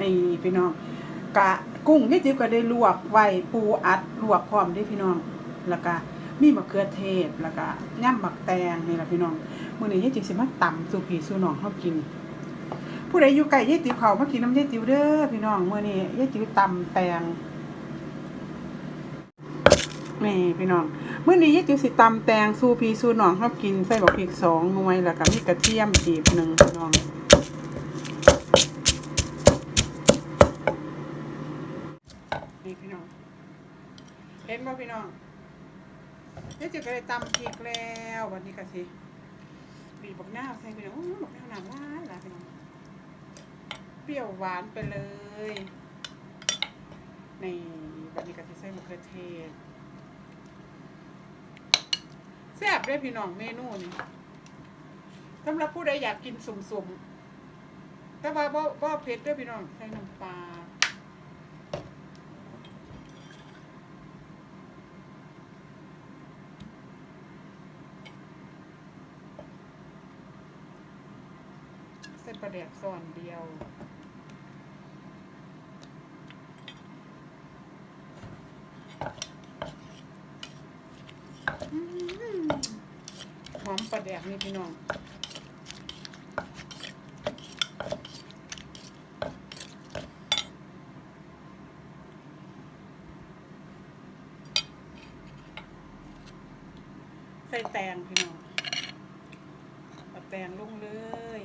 นี่พี่น้อง กะกุ้งที่ติ๋วก็ได้ลวกไว้ปูอัดลวกพร้อมเด้พี่น้อง แล้วก็มีมะเขือเทศแล้วก็ย่ำหมักแตงนี่แหละพี่น้องมื้อนี้ยายติ๋วสิมาตำสู่พี่สู่น้องเฮากิน ผู้ใดอยู่ใกล้ยายติ๋วเขามากินน้ำยายติ๋วเด้อพี่น้องมื้อนี้ยายติ๋วตำแตงนี่พี่น้องมื้อนี้ยายติ๋วสิตำแตงสู่พี่สู่น้องเฮากินใส่บักพริกสองหน่วยแล้วก็มีกระเทียมจีบหนึ่งพี่น้อง นี่พี่น้อง เห็นบ่พี่น้องเดี๋ยวจะก็ได้ตำพริกแล้ววันนี้ก็สิบีบบักหน้าวใส่พี่น้องบักหน้าวน้ำหวานหลายพี่น้อง เปรี้ยวหวานไปเลย ในวันนี้ก็สิใส่มะเขือเทศแซ่บเด้วยพี่น้องเมนูนี้สำหรับผู้ใดอยากกินสุ่มๆแต่ว่าบ่บ่เผ็ดด้วยพี่น้องใส่น้ำปลา เส้นประเดกส่วนเดียว หอมประเดกนี่พี่น้องใส่แตงพี่น้องเอาแตงลงเลย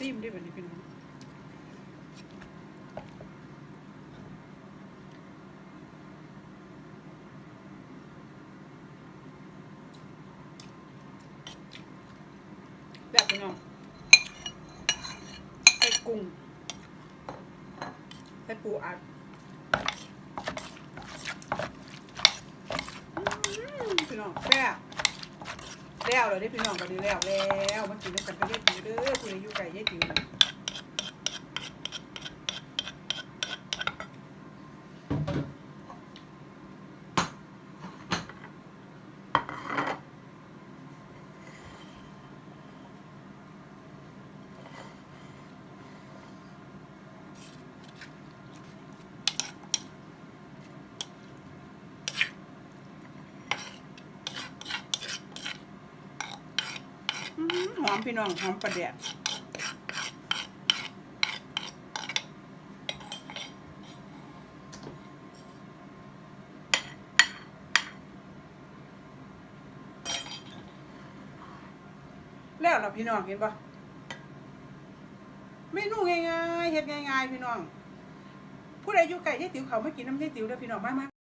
ซิมด้วยแบบนี้พี่น้องแบบพี่น้องใส่กุ้งใส่ปูอัดพี่น้องแซ่บแล้วเลยได้พี่น้องกันดีแล้วแล้วมันกินด้วยกันไปเรียกติ๋วเด้อ คุณอายุไก่เยติ๋วหอมพี่น้องหอมประเดี๋ยว แล้วเราพี่น้องเห็นปะเมนูง่ายๆเห็ดง่ายๆพี่น้อง ผู้ใดอยู่ไก่ยายติ๋วเขาไม่กินน้ำยายติ๋วเด้อพี่น้องมามา